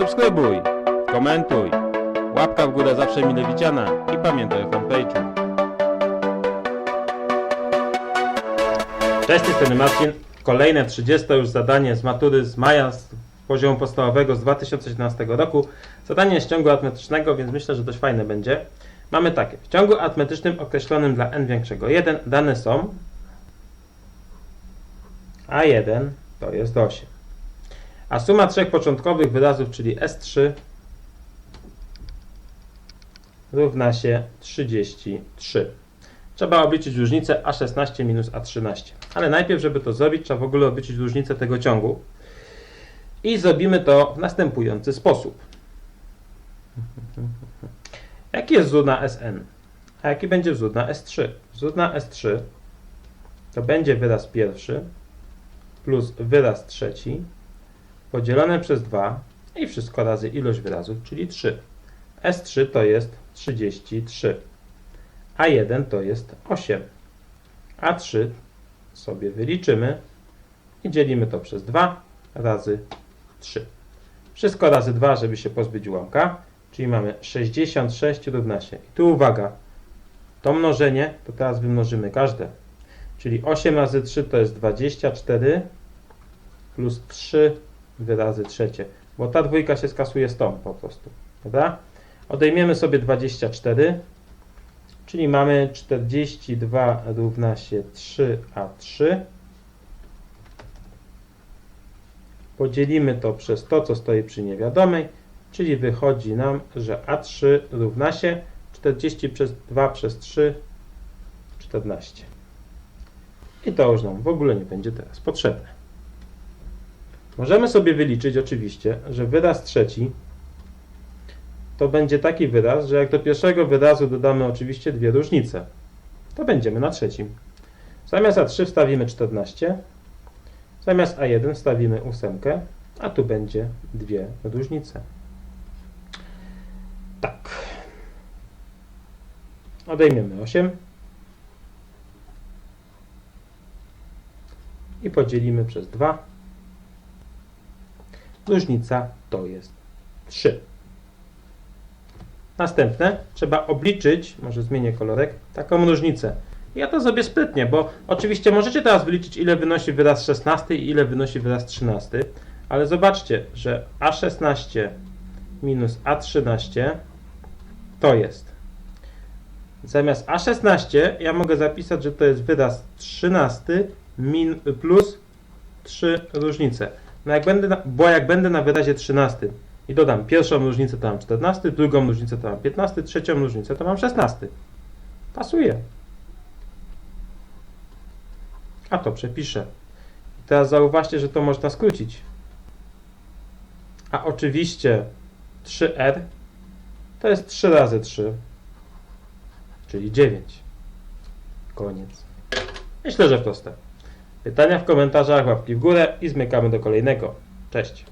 Subskrybuj, komentuj, łapka w górę zawsze mile widziana i pamiętaj o fanpage'u. Cześć, strony Marcin. Kolejne 30 już zadanie z matury z maja z poziomu podstawowego z 2017 roku. Zadanie z ciągu arytmetycznego, więc myślę, że dość fajne będzie. Mamy takie. W ciągu arytmetycznym określonym dla n większego 1 dane są a1 to jest 8. A suma trzech początkowych wyrazów, czyli S3 równa się 33. Trzeba obliczyć różnicę A16 minus A13. Ale najpierw, żeby to zrobić, trzeba w ogóle obliczyć różnicę tego ciągu. I zrobimy to w następujący sposób. Jaki jest wzór na Sn? A jaki będzie wzór na S3? Wzór na S3 to będzie wyraz pierwszy plus wyraz trzeci podzielone przez 2 i wszystko razy ilość wyrazów, czyli 3. S3 to jest 33. A1 to jest 8. A3 sobie wyliczymy i dzielimy to przez 2 razy 3. Wszystko razy 2, żeby się pozbyć ułamka, czyli mamy 66 równa się. I tu uwaga, to mnożenie to teraz wymnożymy każde. Czyli 8 razy 3 to jest 24 plus 3 wyrazy trzecie, bo ta dwójka się skasuje z tą po prostu. Dobra? Odejmiemy sobie 24, czyli mamy 42 równa się 3a3. Podzielimy to przez to, co stoi przy niewiadomej, czyli wychodzi nam, że a3 równa się 40 przez 2 przez 3, 14. I to już nam w ogóle nie będzie teraz potrzebne. Możemy sobie wyliczyć oczywiście, że wyraz trzeci to będzie taki wyraz, że jak do pierwszego wyrazu dodamy oczywiście dwie różnice, to będziemy na trzecim. Zamiast A3 wstawimy 14, zamiast A1 wstawimy 8, a tu będzie dwie różnice. Tak. Odejmiemy 8 i podzielimy przez 2. Różnica to jest 3. Następne trzeba obliczyć, może zmienię kolorek, taką różnicę. Ja to zrobię sprytnie, bo oczywiście możecie teraz wyliczyć ile wynosi wyraz 16 i ile wynosi wyraz 13, ale zobaczcie, że A16 minus A13 to jest zamiast A16 ja mogę zapisać, że to jest wyraz 13 min plus 3 różnice. No jak będę na, bo jak będę na wyrazie 13 i dodam pierwszą różnicę, to mam 14, drugą różnicę, to mam 15, trzecią różnicę, to mam 16. Pasuje. A to przepiszę. I teraz zauważcie, że to można skrócić. A oczywiście 3R to jest 3 razy 3, czyli 9. Koniec. Myślę, że proste. Pytania w komentarzach, łapki w górę i zmykamy do kolejnego. Cześć.